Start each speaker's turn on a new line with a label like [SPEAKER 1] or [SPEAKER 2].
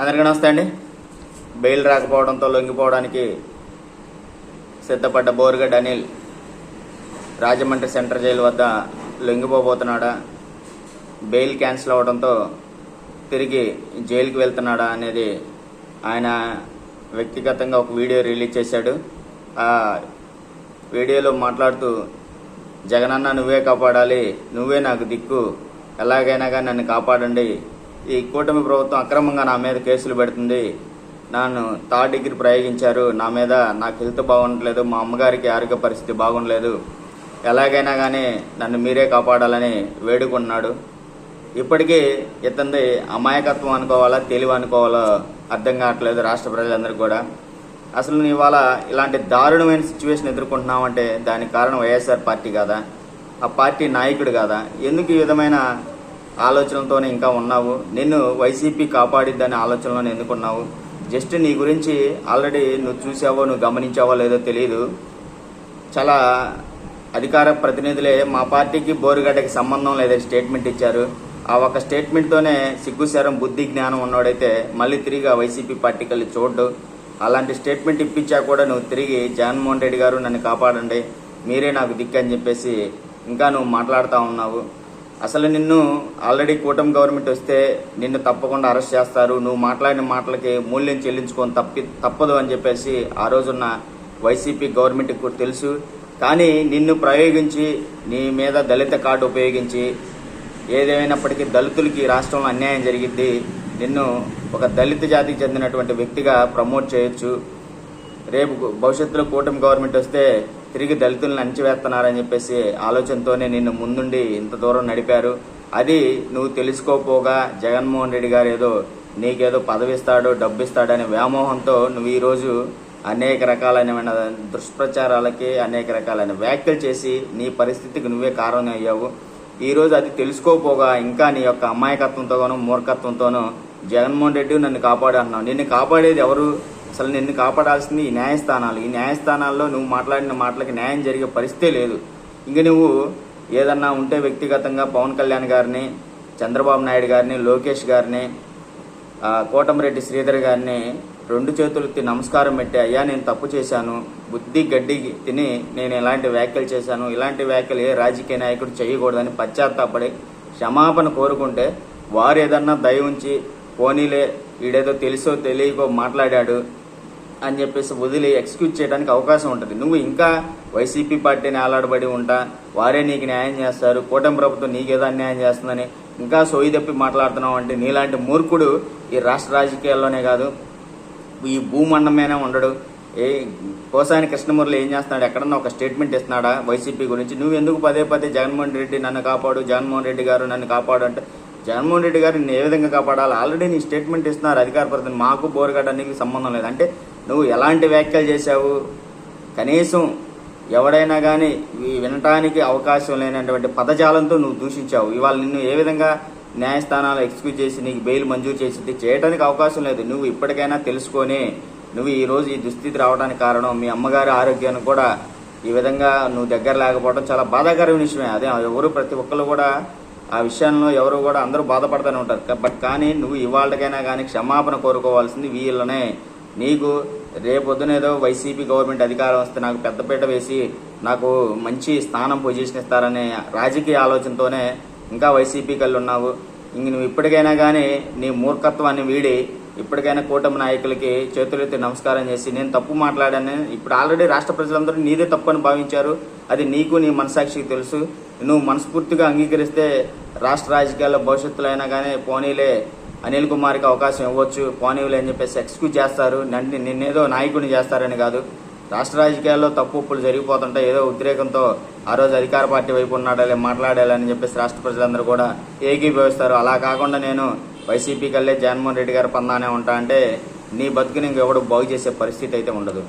[SPEAKER 1] అందరికీ నమస్తే అండి. బెయిల్ రాకపోవడంతో లొంగిపోవడానికి సిద్ధపడ్డ బోరుగడ్డ అనిల్ రాజమండ్రి సెంట్రల్ జైలు వద్ద లొంగిపోబోతున్నాడా? బెయిల్ క్యాన్సిల్ అవడంతో తిరిగి జైలుకి వెళ్తున్నాడా అనేది ఆయన వ్యక్తిగతంగా ఒక వీడియో రిలీజ్ చేశాడు. ఆ వీడియోలో మాట్లాడుతూ జగనన్న నువ్వే కాపాడాలి. నువ్వే నాకు దిక్కు. ఎలాగైనా కానీ నన్ను కాపాడండి. ఈ కూటమి ప్రభుత్వం అక్రమంగా నా మీద కేసులు పెడుతుంది. నన్ను థర్డ్ డిగ్రీ ప్రయోగించారు. నా మీద నాకు హెల్త్ బాగుండలేదు మా అమ్మగారికి ఆరోగ్య పరిస్థితి బాగుండలేదు. ఎలాగైనా కానీ నన్ను మీరే కాపాడాలని వేడుకున్నాడు ఇప్పటికీ ఇతంది అమాయకత్వం అనుకోవాలా తెలివి అనుకోవాలో అర్థం కావట్లేదు రాష్ట్ర ప్రజలందరూ కూడా. అసలు నువ్వు ఇవాళ ఇలాంటి దారుణమైన సిచ్యువేషన్ ఎదుర్కొంటున్నామంటే దానికి కారణం వైఎస్ఆర్ పార్టీ కాదా? ఆ పార్టీ నాయకుడు కాదా? ఎందుకు ఈ విధమైన ఆలోచనలతోనే ఇంకా ఉన్నావు. నిన్ను వైసీపీ కాపాడిద్దని ఆలోచనలోనే ఎందుకున్నావు? జస్ట్ నీ గురించి ఆల్రెడీ నువ్వు చూసావో నువ్వు గమనించావో లేదో తెలియదు చాలా అధికార ప్రతినిధులే మా పార్టీకి బోరుగడ్డకి సంబంధం లేదని స్టేట్మెంట్ ఇచ్చారు. ఆ ఒక స్టేట్మెంట్తోనే సిగ్గుశారం బుద్ధి జ్ఞానం ఉన్నోడైతే మళ్ళీ తిరిగి ఆ వైసీపీ పార్టీకి వెళ్ళి చూడ్డు. అలాంటి స్టేట్మెంట్ ఇప్పించా కూడా నువ్వు తిరిగి జగన్మోహన్ రెడ్డి గారు నన్ను కాపాడండి. మీరే నాకు దిక్కు అని చెప్పేసి ఇంకా నువ్వు మాట్లాడుతూ ఉన్నావు. అసలు నిన్ను ఆల్రెడీ కూటమి గవర్నమెంట్ వస్తే నిన్ను తప్పకుండా అరెస్ట్ చేస్తారు. నువ్వు మాట్లాడిన మాటలకి మూల్యం చెల్లించుకొని తప్పి తప్పదు అని చెప్పేసి ఆ రోజున్న వైసీపీ గవర్నమెంట్కి కూడా తెలుసు. కానీ నిన్ను ప్రయోగించి నీ మీద దళిత కార్డు ఉపయోగించి ఏదేమైనప్పటికీ దళితులకి రాష్ట్రంలో అన్యాయం జరిగిద్ది. నిన్ను ఒక దళిత జాతికి చెందినటువంటి వ్యక్తిగా ప్రమోట్ చేయొచ్చు. రేపు భవిష్యత్తులో కూటమి గవర్నమెంట్ వస్తే తిరిగి దళితులను అణచివేస్తున్నారని చెప్పేసి ఆలోచనతోనే నిన్ను ముందుండి ఇంత దూరం నడిపారు. అది నువ్వు తెలుసుకోపోగా జగన్మోహన్ రెడ్డి గారు ఏదో నీకేదో పదవిస్తాడో డబ్బిస్తాడనే వ్యామోహంతో నువ్వు ఈరోజు అనేక రకాలైన దుష్ప్రచారాలకి అనేక రకాలైన వ్యాఖ్యలు చేసి నీ పరిస్థితికి నువ్వే కారణం అయ్యావు. ఈరోజు అది తెలుసుకోపోగా ఇంకా నీ యొక్క అమాయకత్వంతోనూ మూర్ఖత్వంతోనూ జగన్మోహన్ రెడ్డి నన్ను కాపాడు అన్నావు నిన్ను కాపాడేది ఎవరు? అసలు నిన్ను కాపాడాల్సింది ఈ న్యాయస్థానాలు. ఈ న్యాయస్థానాల్లో నువ్వు మాట్లాడిన మాటలకి న్యాయం జరిగే పరిస్థితే లేదు. ఇంక నువ్వు ఏదన్నా ఉంటే వ్యక్తిగతంగా పవన్ కళ్యాణ్ గారిని చంద్రబాబు నాయుడు గారిని లోకేష్ గారిని ఆ, కోటమిరెడ్డి శ్రీధర్ గారిని రెండు చేతులు నమస్కారం పెట్టి అయ్యా నేను తప్పు చేశాను. బుద్ధి గడ్డి తిని నేను ఎలాంటి వ్యాఖ్యలు చేశాను. ఇలాంటి వ్యాఖ్యలు ఏ రాజకీయ నాయకుడు చేయకూడదని పశ్చాత్తాపడి క్షమాపణ కోరుకుంటే వారు ఏదన్నా దయ ఉంచి పోనీలే వీడేదో తెలుసో తెలియకో మాట్లాడాడు అని చెప్పేసి వదిలి ఎక్స్క్యూజ్ చేయడానికి అవకాశం ఉంటుంది. నువ్వు ఇంకా వైసీపీ పార్టీని ఆలాడబడి ఉంటా వారే నీకు న్యాయం చేస్తారు కూటమి ప్రభుత్వం నీకేదో అన్యాయం చేస్తుందని ఇంకా సోయి తప్పి మాట్లాడుతున్నావు అంటే నీలాంటి మూర్ఖుడు ఈ రాష్ట్ర రాజకీయాల్లోనే కాదు. ఈ భూమండమేనే ఉండడు. ఏ కోసాని కృష్ణమూర్తి ఏం చేస్తున్నాడు? ఎక్కడన్నా ఒక స్టేట్మెంట్ ఇస్తున్నాడా వైసీపీ గురించి? నువ్వు ఎందుకు పదే పదే జగన్మోహన్ రెడ్డి నన్ను కాపాడు జగన్మోహన్ రెడ్డి గారు నన్ను కాపాడు అంటే జగన్మోహన్ రెడ్డి గారిని నేను ఏ విధంగా కాపాడాలి? ఆల్రెడీ నీ స్టేట్మెంట్ ఇస్తున్నారు అధికార ప్రతినిధి. మాకు బోరుగడ్డానికి సంబంధం లేదు. అంటే నువ్వు ఎలాంటి వ్యాఖ్యలు చేశావు? కనీసం ఎవడైనా కానీ వినటానికి అవకాశం లేనటువంటి పదజాలంతో నువ్వు దూషించావు. ఇవాళ నిన్ను ఏ విధంగా న్యాయస్థానాలు ఎక్స్క్యూజ్ చేసి నీకు బెయిల్ మంజూరు చేసి చేయడానికి అవకాశం లేదు. నువ్వు ఇప్పటికైనా తెలుసుకొని నువ్వు ఈ రోజు ఈ దుస్థితి రావడానికి కారణం మీ అమ్మగారి ఆరోగ్యాన్ని కూడా ఈ విధంగా నువ్వు దగ్గర లేకపోవడం చాలా బాధాకరమైన విషయమే. అదే ఎవరు ప్రతి ఒక్కరు కూడా ఆ విషయంలో ఎవరు కూడా అందరూ బాధపడుతూనే ఉంటారు. బట్ కానీ నువ్వు ఇవాళకైనా కానీ క్షమాపణ కోరుకోవాల్సింది వీళ్ళనే. నీకు రేపొద్దున ఏదో వైసీపీ గవర్నమెంట్ అధికారం వస్తే నాకు పెద్దపీట వేసి నాకు మంచి స్థానం పొజిషన్ ఇస్తారనే రాజకీయ ఆలోచనతోనే ఇంకా వైసీపీ కళ్ళు ఉన్నావు ఇంక నువ్వు ఇప్పటికైనా కానీ నీ మూర్ఖత్వాన్ని వీడి ఇప్పటికైనా కూటమి నాయకులకి చేతులెత్తి నమస్కారం చేసి నేను తప్పు మాట్లాడాను ఇప్పుడు ఆల్రెడీ రాష్ట్ర ప్రజలందరూ నీదే తప్పు అని భావించారు. అది నీకు నీ మనసాక్షికి తెలుసు. నువ్వు మనస్ఫూర్తిగా అంగీకరిస్తే రాష్ట్ర రాజకీయాల్లో భవిష్యత్తులో అయినా కానీ పోనీలే అనిల్ కుమార్కి అవకాశం ఇవ్వచ్చు పోనీలే అని చెప్పేసి ఎక్స్క్యూజ్ చేస్తారు. నన్ను నిన్నేదో నాయకుడిని చేస్తారని కాదు. రాష్ట్ర రాజకీయాల్లో తప్పు ఒప్పులు జరిగిపోతుంటే ఏదో ఉద్రేకంతో ఆ రోజు అధికార పార్టీ వైపు ఉన్నాడాలి మాట్లాడాలని చెప్పేసి రాష్ట్ర ప్రజలందరూ కూడా ఏకీభవిస్తారు. అలా కాకుండా నేను వైసీపీకి వెళ్ళే జగన్మోహన్ రెడ్డి గారు పందానే ఉంటా అంటే నీ బతుకుని ఇంకెవడు బాగు చేసే పరిస్థితి అయితే ఉండదు.